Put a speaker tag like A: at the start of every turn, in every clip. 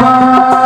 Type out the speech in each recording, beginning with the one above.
A: Bye.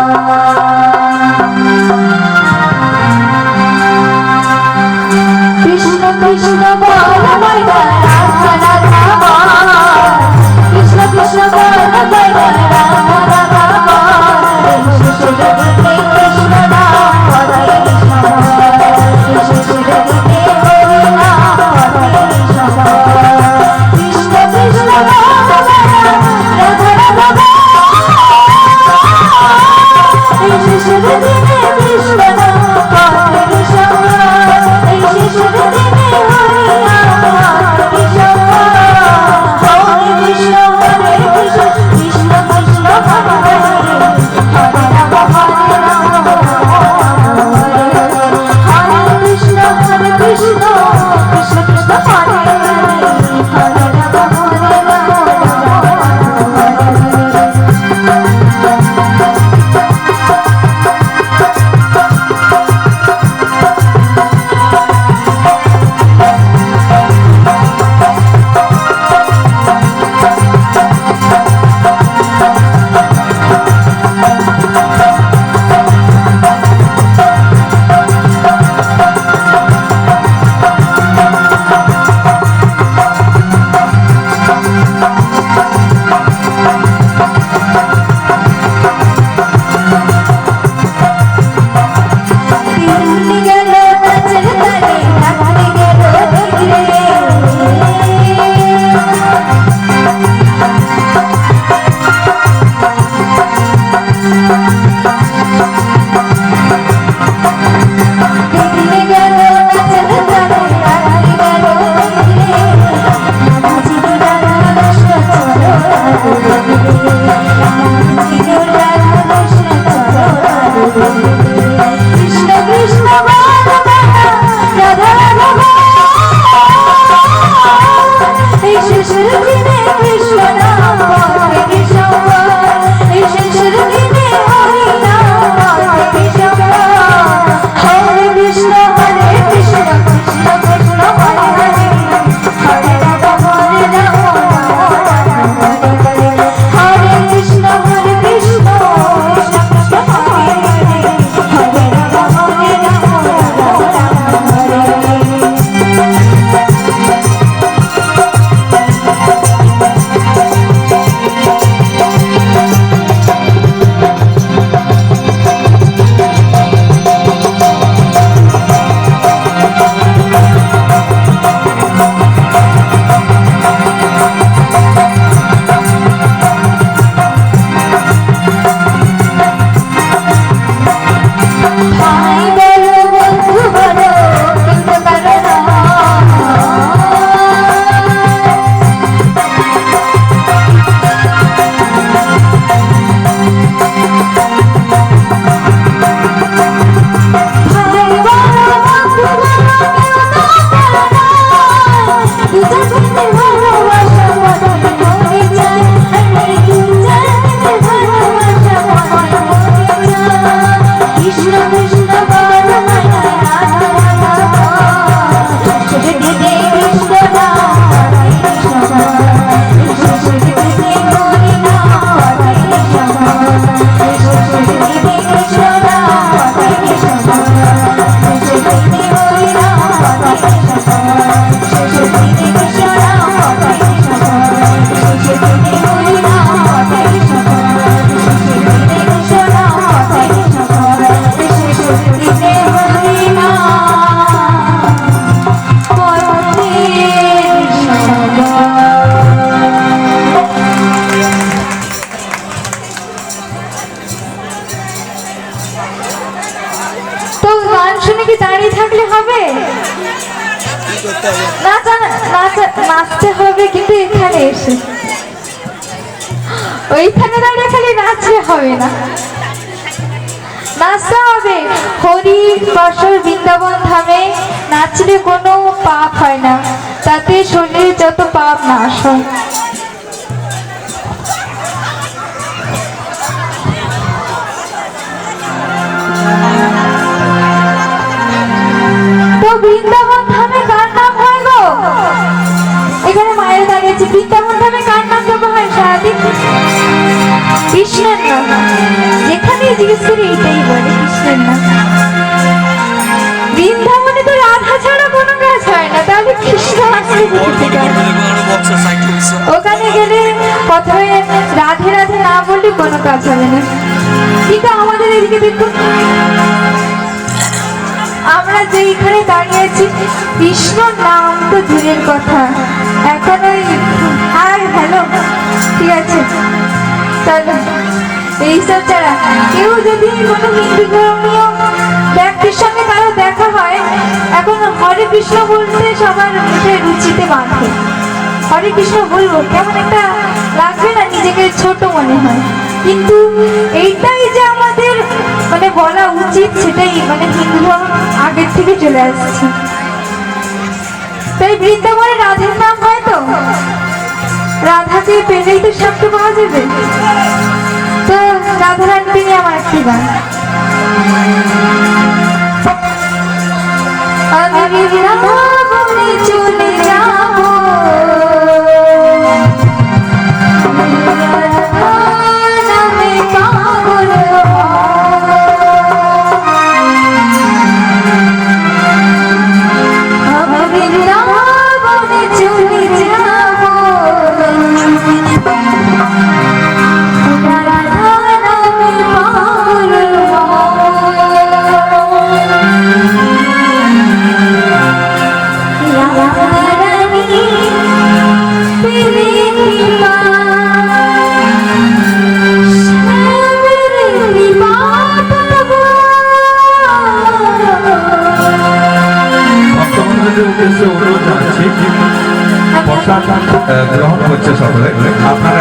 A: কি দাঁড়িয়ে থাকলে হবে? নাচতে হবে কিন্তু এখানে এসে। ওইখানে দাঁড়িয়ে খালি নাচে হবে না। নাচতে হবে। হরি বসর বৃন্দাবন ধামে নাচলে কোনো পাপ হয় না। তাতে শরীরে যত পাপ নাশ হয়। কৃষ্ণের নাম। যেখানেই জিজ্ঞেস করি এটাই বলে কৃষ্ণের নাম। বৃন্দাবনে তো রাধা ছাড়া কোনো কাজ হয় না। তাহলে কৃষ্ণ আসলে ওখানে গেলে প্রথমে রাধে রাধে না বললে কোনো কাজ হবে না। কিন্তু আমাদের এদিকে দেখুন, আমরা যেইখানে দাঁড়িয়ে আছি কৃষ্ণ নাম তো দূরের কথা। এখন ওই এইসব ছাড়া কেউ যদি কোনো সঙ্গে কারও দেখা হয়, এখন হরে কৃষ্ণ বলতে সবার মুখে রুচিতে বাঁধে। হরে কৃষ্ণ বলব, কেমন একটা লাগবে না নিজেকে ছোট মনে হয়। কিন্তু এইটাই যে আমাদের মানে বলা উচিত, সেটাই মানে হিন্দু ধর্ম আগের থেকে চলে আসছে। তাই বৃন্দাবনে রাধের নাম হয় তো? রাধাকে পেলেই তো সবকে পাওয়া যাবে। তো রাধা নিয়ে আমার একটি গান আমি বৃন্দাবনে
B: গ্রহণ করছে সকলে। আপনারা